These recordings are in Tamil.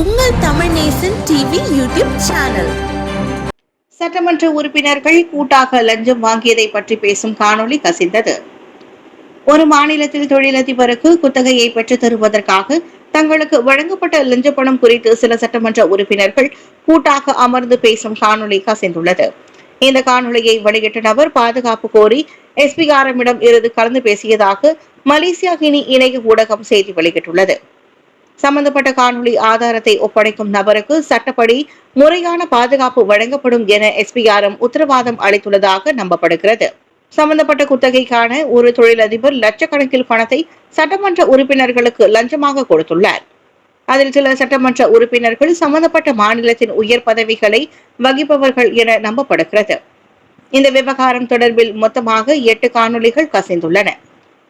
உங்கள் Tamil Nesan TV YouTube channel சட்டமன்ற உறுப்பினர்கள் கூட்டாக லஞ்சம் வாங்கியதை பற்றி பேசும் காணொளி கசிந்தது. ஒரு மாநிலத்தில் தொழிலதிபருக்கு குத்தகையை பெற்றுத் தருவதற்காக தங்களுக்கு வழங்கப்பட்ட லஞ்ச பணம் குறித்து சில சட்டமன்ற உறுப்பினர்கள் கூட்டாக அமர்ந்து பேசும் காணொலி கசிந்துள்ளது. இந்த காணொலியை வெளியிட்ட நபர் பாதுகாப்பு கோரி எஸ்பிஆர்எம்மிடம் இருந்து கலந்து பேசியதாக மலேசியா கினி இணைய ஊடகம் செய்தி வெளியிட்டுள்ளது. சம்பந்தப்பட்ட காணொளி ஆதாரத்தை ஒப்படைக்கும் நபருக்கு சட்டப்படி முறையான பாதுகாப்பு வழங்கப்படும் என எஸ்பிஆர்எம் உத்தரவாதம் அளித்துள்ளதாக நம்பப்படுகிறது. சம்பந்தப்பட்ட குத்தகைக்கான ஒரு தொழிலதிபர் லட்சக்கணக்கில் பணத்தை சட்டமன்ற உறுப்பினர்களுக்கு லஞ்சமாக கொடுத்துள்ளார். அதில் சில சட்டமன்ற உறுப்பினர்கள் சம்பந்தப்பட்ட மாநிலத்தின் உயர் பதவிகளை வகிப்பவர்கள் என நம்பப்படுகிறது. இந்த விவகாரம் தொடர்பில் மொத்தமாக எட்டு காணொளிகள் கசிந்துள்ளன.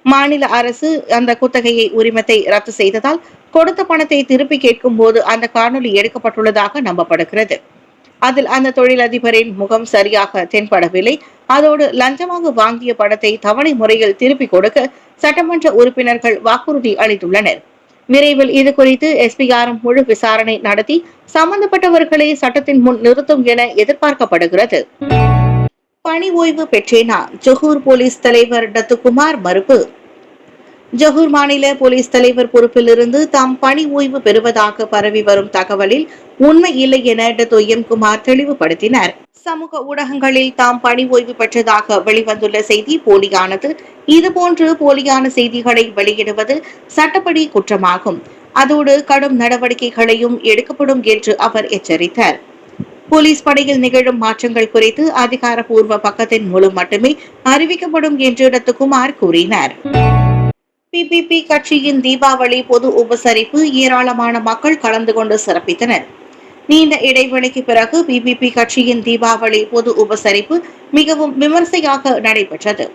மாநில அரசு அந்த குத்தகையை உரிமத்தை ரத்து செய்ததால் கொடுத்த பணத்தை திருப்பி கேட்கும் போது அந்த காணொலி எடுக்கப்பட்டுள்ளதாக நம்பப்படுகிறது. அதில் அந்த தொழிலதிபரின் முகம் சரியாக தென்படவில்லை. அதோடு லஞ்சமாக வாங்கிய பணத்தை தவணை முறையில் திருப்பி கொடுக்க சட்டமன்ற உறுப்பினர்கள் வாக்குறுதி அளித்துள்ளனர். விரைவில் இது குறித்து எஸ்பிஆரும் முழு விசாரணை நடத்தி சம்பந்தப்பட்டவர்களை சட்டத்தின் முன் நிறுத்தும் என எதிர்பார்க்கப்படுகிறது. பணி ஓய்வு பெற்றேனா? ஜொஹூர் போலீஸ் தலைவர் டத்துகுமார் மறுப்பு. ஜஹூர் மாநில போலீஸ் தலைவர் பொறுப்பிலிருந்து தாம் பணி ஓய்வு பெறுவதாக பரவி வரும் தகவலில் உண்மை இல்லை என டத்து எம் குமார் தெளிவுபடுத்தினார். சமூக ஊடகங்களில் தாம் பணி ஓய்வு பெற்றதாக வெளிவந்துள்ள செய்தி போலியானது இதுபோன்று போலியான செய்திகளை வெளியிடுவது சட்டப்படி குற்றமாகும். அதோடு கடும் நடவடிக்கைகளையும் எடுக்கப்படும் என்று அவர் எச்சரித்தார். போலீஸ் படையில் நிகழும் மாற்றங்கள் குறித்து அதிகாரப்பூர்வ பக்கத்தின் மூலம் மட்டுமே அறிவிக்கப்படும் என்று டத்துகுமார் கூறினார். பிபிபி கட்சியின் தீபாவளி பொது உபசரிப்பு ஏராளமான மக்கள் கலந்து கொண்டு சிறப்பித்தனர். நீண்ட இடைவெளிக்கு பிறகு பிபிபி கட்சியின் தீபாவளி பொது உபசரிப்பு மிகவும் விமர்சையாக நடைபெற்றது.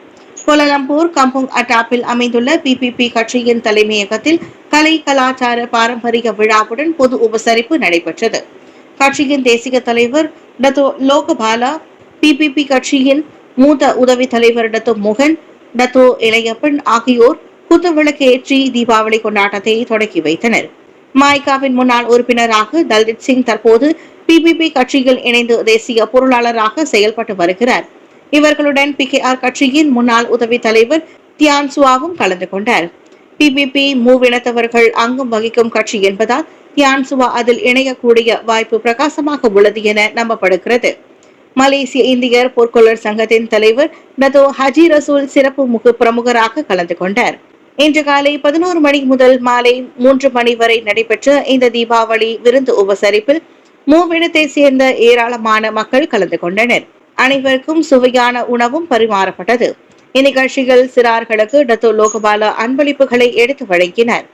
கோலலம்பூர் கம்புங் அட்டாப்பில் அமைந்துள்ள பிபிபி கட்சியின் தலைமையகத்தில் கலை கலாச்சார பாரம்பரிய விழாவுடன் பொது உபசரிப்பு நடைபெற்றது. கட்சியின் தேசிய தலைவர் டத்தோ லோகபாலா பிபிபி கட்சியின் மூத்த உதவி தலைவர் டத்தோ மோகன் டத்தோ இளையப்பன் ஆகியோர் குத்துவிளக்கு ஏற்றி தீபாவளி கொண்டாட்டத்தை தொடக்கி வைத்தனர். மாய்காவின் முன்னாள் உறுப்பினராக தல்ஜித் சிங் தற்போது பிபிபி கட்சியில் இணைந்து தேசிய பொருளாளராக செயல்பட்டு வருகிறார். இவர்களுடன் பி கே ஆர் கட்சியின் முன்னாள் உதவி தலைவர் தியான்சுவாவும் கலந்து கொண்டார். பிபிபி மூவினத்தவர்கள் அங்கம் வகிக்கும் கட்சி என்பதால் தியான்சுவா அதில் இணையக்கூடிய வாய்ப்பு பிரகாசமாக உள்ளது என நம்பப்படுகிறது. மலேசிய இந்தியர் பொற்கொள்ளர் சங்கத்தின் தலைவர் நதோ ஹஜி ரசூல் சிறப்பு முக பிரமுகராக கலந்து கொண்டார். இன்று காலை பதினோரு மணி முதல் மாலை மூன்று மணி வரை நடைபெற்ற இந்த தீபாவளி விருந்து உபசரிப்பில் மூவிடத்தை சேர்ந்த ஏராளமான மக்கள் கலந்து கொண்டனர். அனைவருக்கும் சுவையான உணவும் பரிமாறப்பட்டது. இந்நிகழ்ச்சியில் சிறார்களுக்கு டத்து லோகபால அன்பளிப்புகளை எடுத்து வழங்கினார்.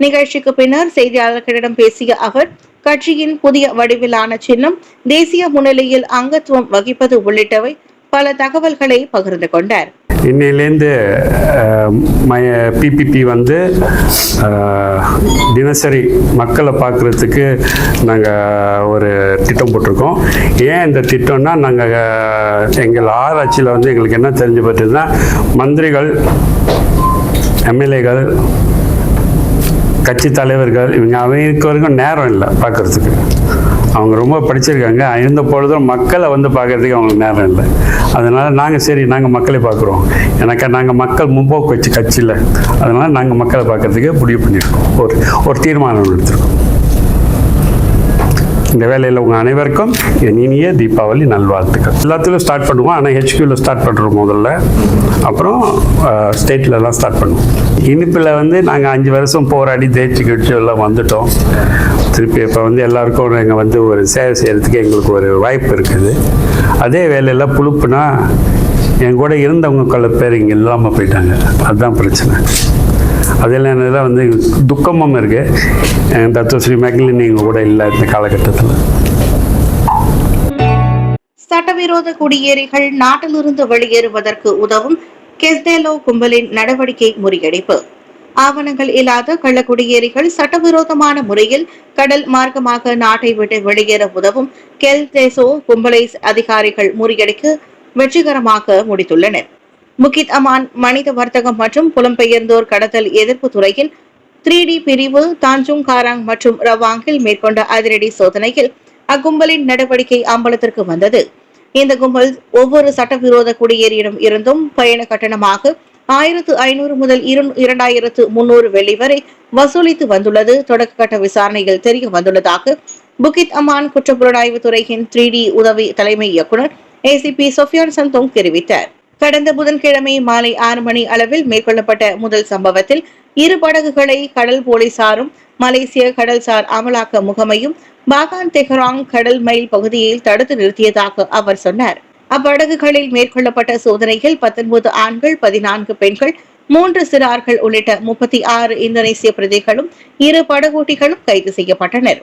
நிகழ்ச்சிக்கு பின்னர் செய்தியாளர்களிடம் பேசிய அவர் கட்சியின் புதிய வடிவிலான சின்னம் தேசிய முன்னிலையில் அங்கத்துவம் வகிப்பது உள்ளிட்டவை பல தகவல்களை பகிர்ந்து கொண்டார். இன்னையிலேருந்து பிபிபி வந்து தினசரி மக்களை பார்க்குறதுக்கு நாங்கள் ஒரு திட்டம் போட்டிருக்கோம். ஏன் இந்த திட்டம்னா நாங்கள் எங்கள் ஆராய்ச்சியில் வந்து எங்களுக்கு என்ன தெரிஞ்சு பார்த்ததுன்னா மந்திரிகள் எம்எல்ஏகள் கட்சி தலைவர்கள் இவங்க அவங்களுக்கு வரைக்கும் நேரம் இல்லை பார்க்குறதுக்கு. அவங்க ரொம்ப படிச்சிருக்காங்க. இருந்த பொழுதும் மக்களை வந்து பார்க்கறதுக்கு அவங்களுக்கு நேரம் இல்லை. அதனால் நாங்கள் சரி நாங்கள் மக்களை பார்க்குறோம். எனக்கா நாங்கள் மக்கள் மும்போக்கு வச்சு கட்சியில் அதனால் நாங்கள் மக்களை பார்க்கறதுக்கு முடிவு பண்ணியிருக்கோம். ஒரு ஒரு தீர்மானம் எடுத்திருக்கோம். இந்த வேலையில் உங்கள் அனைவருக்கும் என் இனிய தீபாவளி நல்வாழ்த்துக்கள். எல்லாத்துலையும் ஸ்டார்ட் பண்ணுவோம். ஆனால் ஹெச்கியூவில் ஸ்டார்ட் பண்ணுறோம் முதல்ல. அப்புறம் ஸ்டேட்லலாம் ஸ்டார்ட் பண்ணுவோம். இனிப்பில் வந்து நாங்கள் அஞ்சு வருஷம் போராடி தேய்ச்சி கிடிச்சு எல்லாம் வந்துட்டோம். திருப்பி இப்போ வந்து எல்லாருக்கும் நாங்கள் வந்து ஒரு சேவை செய்கிறதுக்கு எங்களுக்கு ஒரு வாய்ப்பு இருக்குது. அதே வேலையில் புழுப்புனா என் கூட இருந்தவங்க பல பேர் இங்கே இல்லாமல் போயிட்டாங்க. அதுதான் பிரச்சனை. அதில் என்ன வந்து துக்கமும் இருக்குது தத்துவஸ்ரீ மெக்லின் எங்கள் கூட இல்லை இந்த காலகட்டத்தில். சட்டவிரோத குடியேறிகள் நாட்டிலிருந்து வெளியேறுவதற்கு உதவும் கெஸ்தேலோ கும்பலின் நடவடிக்கை முறியடிப்பு. ஆவணங்கள் இல்லாத கள்ளக்குடியேறிகள் சட்டவிரோதமான முறையில் கடல் மார்க்கமாக நாட்டை விட்டு வெளியேற உதவும் கெல் தேசோ கும்பலை அதிகாரிகள் முறியடிக்க வெற்றிகரமாக முடித்துள்ளனர். முகித் அமான் மனித வர்த்தகம் மற்றும் புலம்பெயர்ந்தோர் கடத்தல் எதிர்ப்பு துறையில் த்ரீ டி பிரிவு தாஞ்சுங் காராங் மற்றும் ரவாங்கில் மேற்கொண்ட அதிரடி சோதனையில் அக்கும்பலின் நடவடிக்கை அம்பலத்திற்கு வந்தது. இந்த கும்பல் ஒவ்வொரு சட்டவிரோத குடியேறியிடம் இருந்தும் பயண கட்டணமாக ஆயிரத்து ஐநூறு முதல் இரண்டாயிரத்து முன்னூறு வெள்ளி வரை வசூலித்து வந்துள்ளது. தொடக்க கட்ட விசாரணையில் தெரிய வந்துள்ளதாக புகித் அமான் குற்றப்புலனாய்வு துறையின் த்ரீ டி உதவி தலைமை இயக்குநர் ஏசிபி சொஃபியான் சந்தோங் தெரிவித்தார். கடந்த புதன்கிழமை மாலை ஆறு மணி அளவில் மேற்கொள்ளப்பட்ட முதல் சம்பவத்தில் இரு படகுகளை கடல் போலீசாரும் மலேசிய கடல்சார் அமலாக்க முகமையும் பாகான் தெஹராங் கடல் மைல் பகுதியில் தடுத்து நிறுத்தியதாக அவர் சொன்னார். அப்படகுகளில் மேற்கொள்ளப்பட்ட சோதனையில் பத்தொன்பது ஆண்கள் பதினான்கு பெண்கள் மூன்று சிறார்கள் உள்ளிட்ட முப்பத்தி ஆறு இந்தோனேசிய பிரஜைகளும் இரு படகோட்டிகளும் கைது செய்யப்பட்டனர்.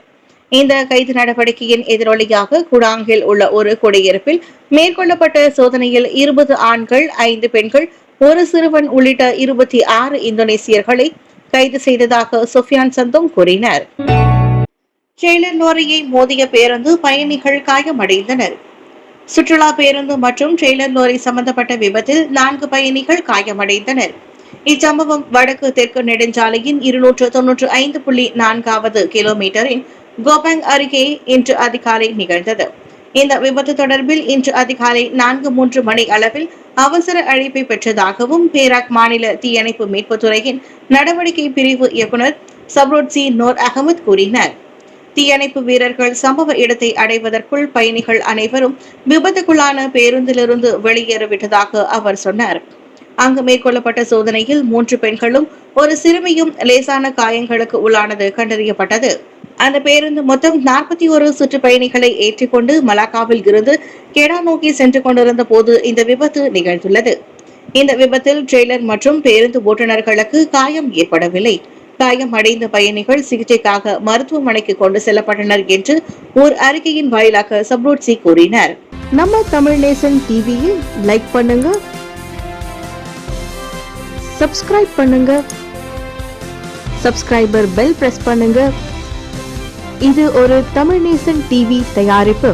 இந்த கைது நடவடிக்கையின் எதிரொலியாக குடாங்கில் உள்ள ஒரு குடியிருப்பில் மேற்கொள்ளப்பட்ட சோதனையில் இருபது ஆண்கள் ஐந்து பெண்கள் ஒரு சிறுவன் உள்ளிட்ட இருபத்தி ஆறு இந்தோனேசியர்களை கைது செய்ததாக சுஃபியான் சந்தோம் கூறினார். ட்ரெய்லர் லோரியை மோதிய பேருந்து பயணிகள் காயமடைந்தனர். சுற்றுலா பேருந்து மற்றும் ட்ரெய்லர் லாரி சம்பந்தப்பட்ட விபத்தில் நான்கு பயணிகள் காயமடைந்தனர். இச்சம்பவம் வடக்கு தெற்கு நெடுஞ்சாலையின் இருநூற்று தொன்னூற்று ஐந்து புள்ளி நான்காவது கிலோமீட்டரின் கோபாங் அருகே இன்று அதிகாலை நிகழ்ந்தது. இந்த விபத்து தொடர்பில் இன்று அதிகாலை நான்கு மூன்று மணி அளவில் அவசர அழைப்பை பெற்றதாகவும் பேராக் மாநில தீயணைப்பு மீட்புத்துறையின் நடவடிக்கை பிரிவு இயக்குனர் சப்ரோட்சி நோர் அகமது கூறினார். தீயணைப்பு வீரர்கள் சம்பவ இடத்தை அடைவதற்குள் பயணிகள் அனைவரும் விபத்துக்குள்ளான பேருந்திலிருந்து வெளியேறிவிட்டதாக அவர் சொன்னார். அங்கு மேற்கொள்ளப்பட்ட சோதனையில் மூன்று பெண்களும் ஒரு சிறுமியும் லேசான காயங்களுக்கு உள்ளானது கண்டறியப்பட்டது. அந்த பேருந்து மொத்தம் நாற்பத்தி ஒரு சுற்றுப்பயணிகளை ஏற்றிக்கொண்டு மலாக்காவில் இருந்து கெடா நோக்கி சென்று கொண்டிருந்த போது இந்த விபத்து நிகழ்ந்துள்ளது. இந்த விபத்தில் ட்ரெய்லர் மற்றும் பேருந்து ஓட்டுநர்களுக்கு காயம் ஏற்படவில்லை. காயம் அடைந்த பயணிகள் சிகிச்சைக்காக மருத்துவமனைக்கு கொண்டு செல்லப்பட்டனர் என்று ஓர் அறிக்கையின் வாயிலாக சப்ரோட்சி கூறினர். நம்ம தமிழ் நேசன் டிவியை லைக் பண்ணுங்க. சப்ஸ்கிரைப் பண்ணுங்க. சப்ஸ்கிரைபர் பெல் பிரஸ் பண்ணுங்க. இது ஒரு தமிழ் நேசன் டிவி தயாரிப்பு.